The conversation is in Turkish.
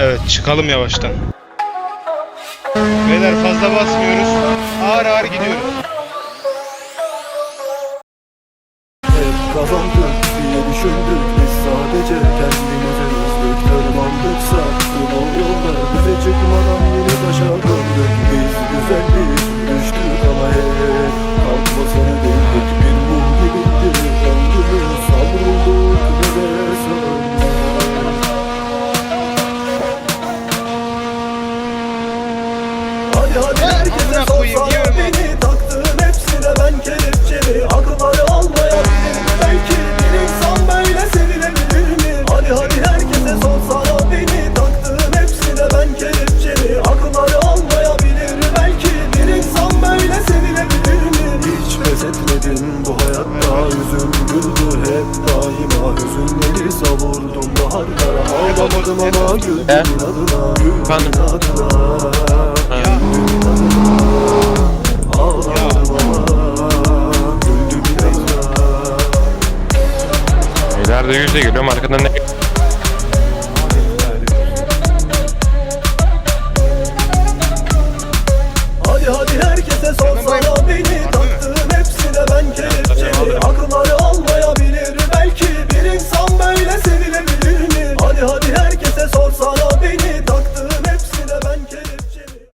Evet çıkalım yavaştan. Beyler fazla basmıyoruz. Ağır ağır gidiyoruz. Hep kazandık diye düşündük Biz sadece kendimize üzdük Tırmandıksa o yollar Bize çıkmadan yeni başa döndük Biz güzeldik bu hayatta. Yüzüm güldü hep daima. Hüzünleri savurdum baharlara. Ağlamadım ama güldüğün adına. Güldüğün adına. Nerede yüzde geliyorum arkadan ne Hadi hadi herkese sorsan